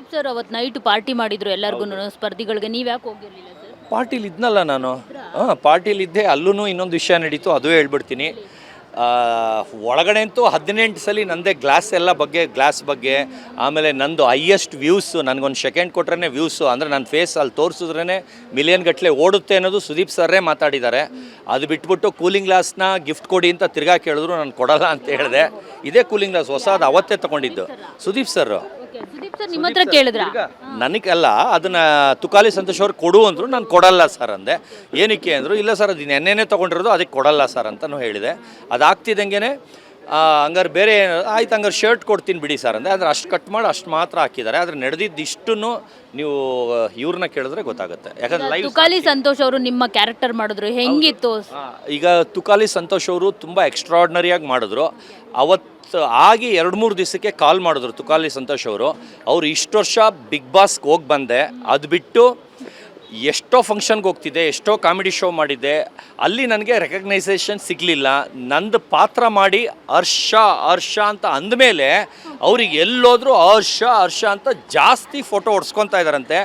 Sudeep sir ಅವತ್ತು night party ಮಾಡಿದ್ರು ಎಲ್ಲರಿಗೂ ಸ್ಪರ್ಧಿಗಳಿಗೆ. ನೀವು ಯಾಕೆ ಹೋಗಿರಲಿಲ್ಲ ಸರ್? ಪಾರ್ಟಿಲಿ ಇದ್ನಲ್ಲ ನಾನು. ಹಾಂ ಪಾರ್ಟಿಲಿ ಇದ್ದೆ. ಅಲ್ಲೂ ಇನ್ನೊಂದು ವಿಷಯ ನಡೀತು ಅದು ಹೇಳ್ಬಿಡ್ತೀನಿ. ಒಳಗಡೆ ಅಂತೂ ಹದಿನೆಂಟು ಸಲ ನಂದೇ ಗ್ಲಾಸ್ ಎಲ್ಲ ಬಗ್ಗೆ ಗ್ಲಾಸ್ ಬಗ್ಗೆ ಆಮೇಲೆ ನಂದು ಹೈಯೆಸ್ಟ್ ವ್ಯೂಸು ನನಗೊಂದು ಸೆಕೆಂಡ್ ಕೊಟ್ರೇ ವ್ಯೂಸು ಅಂದರೆ ನನ್ನ ಫೇಸ್ ಅಲ್ಲಿ ತೋರಿಸಿದ್ರೇ ಮಿಲಿಯನ್ ಗಟ್ಟಲೆ ಓಡುತ್ತೆ ಅನ್ನೋದು ಸುದೀಪ್ ಸರ್ರೇ ಮಾತಾಡಿದ್ದಾರೆ. ಅದು ಬಿಟ್ಬಿಟ್ಟು ಕೂಲಿಂಗ್ ಗ್ಲಾಸ್ನ ಗಿಫ್ಟ್ ಕೊಡಿ ಅಂತ ತಿರ್ಗಾ ಕೇಳಿದ್ರು ನಾನು ಕೊಡಲ್ಲ ಅಂತ ಹೇಳಿದೆ. ಇದೇ ಕೂಲಿಂಗ್ ಗ್ಲಾಸ್ ಹೊಸದು ಅವತ್ತೇ ತೊಗೊಂಡಿದ್ದು. ಸುದೀಪ್ ಸರ್ ಸರ್ ನಿಮ್ಮ ಹತ್ರ ಅಲ್ಲ ನನಗಲ್ಲ ಅದನ್ನ ತುಕಾಲಿ ಸಂತೋಷ್ ಅವ್ರು ಕೊಡು ಅಂದ್ರು ನಾನು ಕೊಡಲ್ಲ ಸರ್ ಅಂದೆ. ಏನಕ್ಕೆ ಅಂದ್ರು ಇಲ್ಲ ಸರ್ ಅದು ನೆನ್ನೆನೇ ತಗೊಂಡಿರೋದು ಅದಕ್ಕೆ ಕೊಡಲ್ಲ ಸರ್ ಅಂತಲೂ ಹೇಳಿದೆ. ಅದಾಗ್ತಿದ್ದಂಗೆ ಹಂಗಾರೆ ಬೇರೆ ಆಯ್ತು ಹಂಗಾರೆ ಶರ್ಟ್ ಕೊಡ್ತೀನಿ ಬಿಡಿ ಸರ್ ಅಂದರೆ ಆದರೆ ಅಷ್ಟು ಕಟ್ ಮಾಡಿ ಅಷ್ಟು ಮಾತ್ರ ಹಾಕಿದ್ದಾರೆ. ಆದರೆ ನಡೆದಿದ್ದು ಇಷ್ಟನ್ನು ನೀವು ಇವ್ರನ್ನ ಕೇಳಿದ್ರೆ ಗೊತ್ತಾಗುತ್ತೆ. ಯಾಕಂದ್ರೆ ಲೈವ್ ತುಕಾಲಿ ಸಂತೋಷ್ ಅವರು ನಿಮ್ಮ ಕ್ಯಾರೆಕ್ಟರ್ ಮಾಡಿದ್ರು. ಹೆಂಗಿತ್ತು? ಈಗ ತುಕಾಲಿ ಸಂತೋಷ್ ಅವರು ತುಂಬ ಎಕ್ಸ್ಟ್ರಾಡ್ನರಿಯಾಗಿ ಮಾಡಿದ್ರು. ಅವತ್ತು ಆಗಿ ಎರಡು ಮೂರು ದಿವಸಕ್ಕೆ ಕಾಲ್ ಮಾಡಿದ್ರು ತುಕಾಲಿ ಸಂತೋಷ್ ಅವರು. ಅವರು ಇಷ್ಟು ವರ್ಷ ಬಿಗ್ ಬಾಸ್ಗೆ ಹೋಗಿ ಬಂದೆ. ಅದು ಬಿಟ್ಟು ಎಷ್ಟೋ ಫಂಕ್ಷನ್ಗೆ ಹೋಗ್ತಿದ್ದೆ ಎಷ್ಟೋ ಕಾಮಿಡಿ ಶೋ ಮಾಡಿದ್ದೆ ಅಲ್ಲಿ ನನಗೆ ರೆಕಗ್ನೈಸೇಷನ್ ಸಿಗಲಿಲ್ಲ. ನಂದು ಪಾತ್ರ ಮಾಡಿ ಹರ್ಷ ಹರ್ಷ ಅಂತ ಅಂದಮೇಲೆ ಅವ್ರಿಗೆ ಎಲ್ಲೋದ್ರೂ ಹರ್ಷ ಹರ್ಷ ಅಂತ ಜಾಸ್ತಿ ಫೋಟೋ ಹೊಡ್ಸ್ಕೊತಾ ಇದ್ದಾರಂತೆ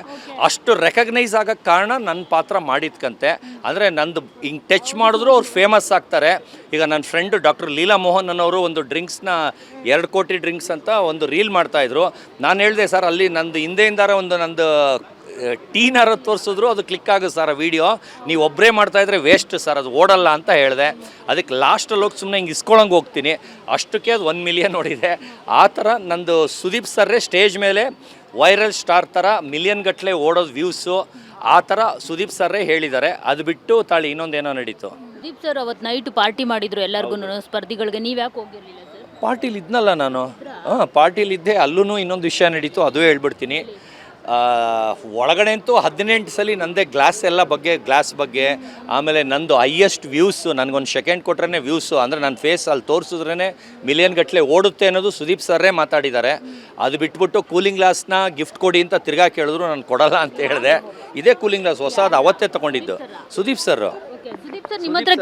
ಅಷ್ಟು ರೆಕಗ್ನೈಸ್ ಆಗೋಕ್ಕೆ ಕಾರಣ ನನ್ನ ಪಾತ್ರ ಮಾಡಿದ್ಕಂತೆ. ಅಂದರೆ ನಂದು ಹಿಂಗೆ ಟಚ್ ಮಾಡಿದ್ರು ಅವ್ರು ಫೇಮಸ್ ಆಗ್ತಾರೆ. ಈಗ ನನ್ನ ಫ್ರೆಂಡು ಡಾಕ್ಟರ್ ಲೀಲಾ ಮೋಹನ್ ಅನ್ನೋರು ಒಂದು ಡ್ರಿಂಕ್ಸ್ನ ಎರಡು ಕೋಟಿ ಡ್ರಿಂಕ್ಸ್ ಅಂತ ಒಂದು ರೀಲ್ ಮಾಡ್ತಾಯಿದ್ರು ನಾನು ಹೇಳಿದೆ ಸರ್ ಅಲ್ಲಿ ನಂದು ಹಿಂದೆಯಿಂದಾರ ಒಂದು ನಂದು ಟೀನಾರ ತೋರಿಸಿದ್ರು ಅದು ಕ್ಲಿಕ್ ಆಗುತ್ತೆ ಸರ್ ಆ ವಿಡಿಯೋ ನೀವು ಒಬ್ಬರೇ ಮಾಡ್ತಾಯಿದ್ರೆ ವೇಸ್ಟ್ ಸರ್ ಅದು ಓಡಲ್ಲ ಅಂತ ಹೇಳಿದೆ. ಅದಕ್ಕೆ ಲಾಸ್ಟಲ್ಲಿ ಹೋಗಿ ಸುಮ್ಮನೆ ಹಿಂಗೆ ಇಸ್ಕೊಳಂಗೆ ಹೋಗ್ತೀನಿ. ಅಷ್ಟಕ್ಕೆ ಅದು ಒನ್ ಮಿಲಿಯನ್ ನೋಡಿದೆ. ಆ ಥರ ನಂದು ಸುದೀಪ್ ಸರ್ರೇ ಸ್ಟೇಜ್ ಮೇಲೆ ವೈರಲ್ ಸ್ಟಾರ್ ಥರ ಮಿಲಿಯನ್ ಗಟ್ಟಲೆ ಓಡೋದು ವ್ಯೂಸು ಆ ಥರ ಸುದೀಪ್ ಸರ್ರೇ ಹೇಳಿದ್ದಾರೆ. ಅದು ಬಿಟ್ಟು ತಾಳಿ ಇನ್ನೊಂದೇನೋ ನಡೀತು. ಸುದೀಪ್ ಸರ್ ಅವತ್ತು ನೈಟ್ ಪಾರ್ಟಿ ಮಾಡಿದ್ರು ಎಲ್ಲರಿಗೂ ಸ್ಪರ್ಧಿಗಳಿಗೆ. ನೀವು ಯಾಕೆ ಹೋಗಿರಲಿಲ್ಲ ಪಾರ್ಟಿಲಿ ಇದ್ನಲ್ಲ ನಾನು. ಹಾಂ ಪಾರ್ಟಿಲಿ ಇದ್ದೆ ಅಲ್ಲೂ ಇನ್ನೊಂದು ವಿಷಯ ನಡೀತು ಅದು ಹೇಳ್ಬಿಡ್ತೀನಿ. ಒಳಗಡೆ ಅಂತೂ ಹದಿನೆಂಟು ಸಲ ನಂದೇ ಗ್ಲಾಸ್ ಎಲ್ಲ ಬಗ್ಗೆ ಗ್ಲಾಸ್ ಬಗ್ಗೆ, ಆಮೇಲೆ ನಂದು ಹೈಯೆಸ್ಟ್ ವ್ಯೂಸು ನನಗೊಂದು ಸೆಕೆಂಡ್ ಕೊಟ್ರೇ ವ್ಯೂಸು ಅಂದರೆ ನನ್ನ ಫೇಸ್ ಅಲ್ಲಿ ತೋರಿಸಿದ್ರೇ ಮಿಲಿಯನ್ ಗಟ್ಟಲೆ ಓಡುತ್ತೆ ಅನ್ನೋದು ಸುದೀಪ್ ಸರ್ರೇ ಮಾತಾಡಿದ್ದಾರೆ ಅದು ಬಿಟ್ಬಿಟ್ಟು ಕೂಲಿಂಗ್ ಗ್ಲಾಸ್ನ ಗಿಫ್ಟ್ ಕೊಡಿ ಅಂತ ತಿರ್ಗಾ ಕೇಳಿದ್ರು, ನಾನು ಕೊಡಲ್ಲ ಅಂತ ಹೇಳಿದೆ. ಇದೇ ಕೂಲಿಂಗ್ ಗ್ಲಾಸ್ ಹೊಸದು ಅವತ್ತೇ ತೊಗೊಂಡಿದ್ದು. ಸುದೀಪ್ ಸರ್ ಸುದೀಪ್ ಸರ್ ನಿಮ್ಮ ಹತ್ರ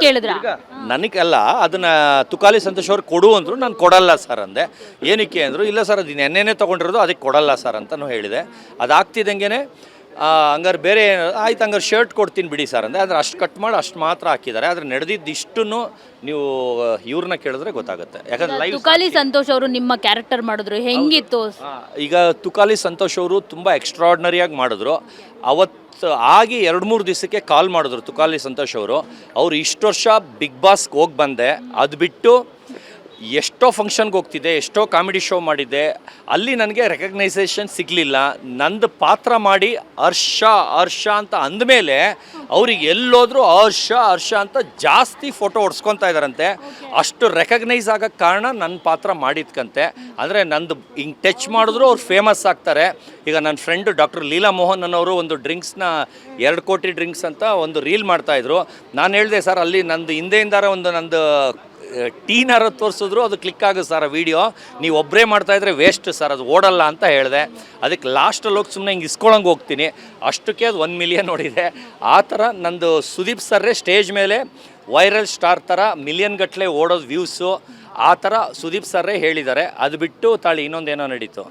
ನನಗೆ ಅಲ್ಲ ಅದನ್ನ ತುಕಾಲಿ ಸಂತೋಷ್ ಅವ್ರು ಕೊಡು ಅಂದ್ರು ನಾನು ಕೊಡಲ್ಲ ಸರ್ ಅಂದೆ. ಏನಕ್ಕೆ ಅಂದ್ರು ಇಲ್ಲ ಸರ್ ಅದು ನೆನ್ನೆನೇ ತೊಗೊಂಡಿರೋದು ಅದಕ್ಕೆ ಕೊಡಲ್ಲ ಸರ್ ಅಂತಲೂ ಹೇಳಿದೆ. ಅದಾಗ್ತಿದ್ದಂಗೆ ಹಂಗಾರೆ ಬೇರೆ ಆಯ್ತು ಹಂಗಾರೆ ಶರ್ಟ್ ಕೊಡ್ತೀನಿ ಬಿಡಿ ಸರ್ ಅಂದರೆ ಆದರೆ ಅಷ್ಟು ಕಟ್ ಮಾಡಿ ಅಷ್ಟು ಮಾತ್ರ ಹಾಕಿದ್ದಾರೆ. ಆದರೆ ನಡೆದಿದ್ದು ಇಷ್ಟನ್ನು ನೀವು ಇವ್ರನ್ನ ಕೇಳಿದ್ರೆ ಗೊತ್ತಾಗುತ್ತೆ. ಯಾಕಂದ್ರೆ ಲೈವ್ ತುಕಾಲಿ ಸಂತೋಷ್ ಅವರು ನಿಮ್ಮ ಕ್ಯಾರೆಕ್ಟರ್ ಮಾಡಿದ್ರು. ಹೆಂಗಿತ್ತು? ಈಗ ತುಕಾಲಿ ಸಂತೋಷ್ ಅವರು ತುಂಬ ಎಕ್ಸ್ಟ್ರಾಡ್ನರಿಯಾಗಿ ಮಾಡಿದ್ರು. ಅವತ್ತು ಆಗಿ ಎರಡು ಮೂರು ದಿವಸಕ್ಕೆ ಕಾಲ್ ಮಾಡಿದ್ರು ತುಕಾಲಿ ಸಂತೋಷ್ ಅವರು. ಅವ್ರು ಇಷ್ಟು ವರ್ಷ ಬಿಗ್ ಬಾಸ್ಗೆ ಹೋಗಿ ಬಂದೆ. ಅದು ಬಿಟ್ಟು ಎಷ್ಟೋ ಫಂಕ್ಷನ್ಗೆ ಹೋಗ್ತಿದ್ದೆ ಎಷ್ಟೋ ಕಾಮಿಡಿ ಶೋ ಮಾಡಿದ್ದೆ ಅಲ್ಲಿ ನನಗೆ ರೆಕಗ್ನೈಸೇಷನ್ ಸಿಗಲಿಲ್ಲ. ನಂದು ಪಾತ್ರ ಮಾಡಿ ಹರ್ಷ ಹರ್ಷ ಅಂತ ಅಂದಮೇಲೆ ಅವ್ರಿಗೆ ಎಲ್ಲೋದ್ರೂ ಹರ್ಷ ಹರ್ಷ ಅಂತ ಜಾಸ್ತಿ ಫೋಟೋ ಹೊಡ್ಸ್ಕೊತಾ ಇದ್ದಾರಂತೆ ಅಷ್ಟು ರೆಕಗ್ನೈಸ್ ಆಗೋಕ್ಕೆ ಕಾರಣ ನನ್ನ ಪಾತ್ರ ಮಾಡಿದ್ಕಂತೆ. ಅಂದರೆ ನಂದು ಹಿಂಗೆ ಟಚ್ ಮಾಡಿದ್ರು ಅವ್ರು ಫೇಮಸ್ ಆಗ್ತಾರೆ. ಈಗ ನನ್ನ ಫ್ರೆಂಡು ಡಾಕ್ಟರ್ ಲೀಲಾ ಮೋಹನ್ ಅನ್ನೋರು ಒಂದು ಡ್ರಿಂಕ್ಸ್ನ ಎರಡು ಕೋಟಿ ಡ್ರಿಂಕ್ಸ್ ಅಂತ ಒಂದು ರೀಲ್ ಮಾಡ್ತಾಯಿದ್ರು ನಾನು ಹೇಳಿದೆ ಸರ್ ಅಲ್ಲಿ ನಂದು ಹಿಂದೆಯಿಂದಾರ ಒಂದು ನಂದು ಟೀನಾರ ತೋರಿಸಿದ್ರು, ಅದು ಕ್ಲಿಕ್ ಆಗುತ್ತೆ ಸರ್ ಆ ವಿಡಿಯೋ ನೀವು ಒಬ್ಬರೇ ಮಾಡ್ತಾಯಿದ್ರೆ ವೇಸ್ಟ್ ಸರ್, ಅದು ಓಡಲ್ಲ ಅಂತ ಹೇಳಿದೆ. ಅದಕ್ಕೆ ಲಾಸ್ಟಲ್ಲಿ ಹೋಗಿ ಸುಮ್ಮನೆ ಹಿಂಗೆ ಇಸ್ಕೊಳಂಗೆ ಹೋಗ್ತೀನಿ. ಅಷ್ಟಕ್ಕೆ ಅದು ಒನ್ ಮಿಲಿಯನ್ ನೋಡಿದೆ. ಆ ಥರ ನಂದು ಸುದೀಪ್ ಸರ್ರೇ ಸ್ಟೇಜ್ ಮೇಲೆ ವೈರಲ್ ಸ್ಟಾರ್ ಥರ ಮಿಲಿಯನ್ ಗಟ್ಟಲೆ ಓಡೋದು ವ್ಯೂಸು ಆ ಥರ ಸುದೀಪ್ ಸರ್ರೇ ಹೇಳಿದ್ದಾರೆ. ಅದು ಬಿಟ್ಟು ತಾಳಿ ಇನ್ನೊಂದೇನೋ ನಡೀತು.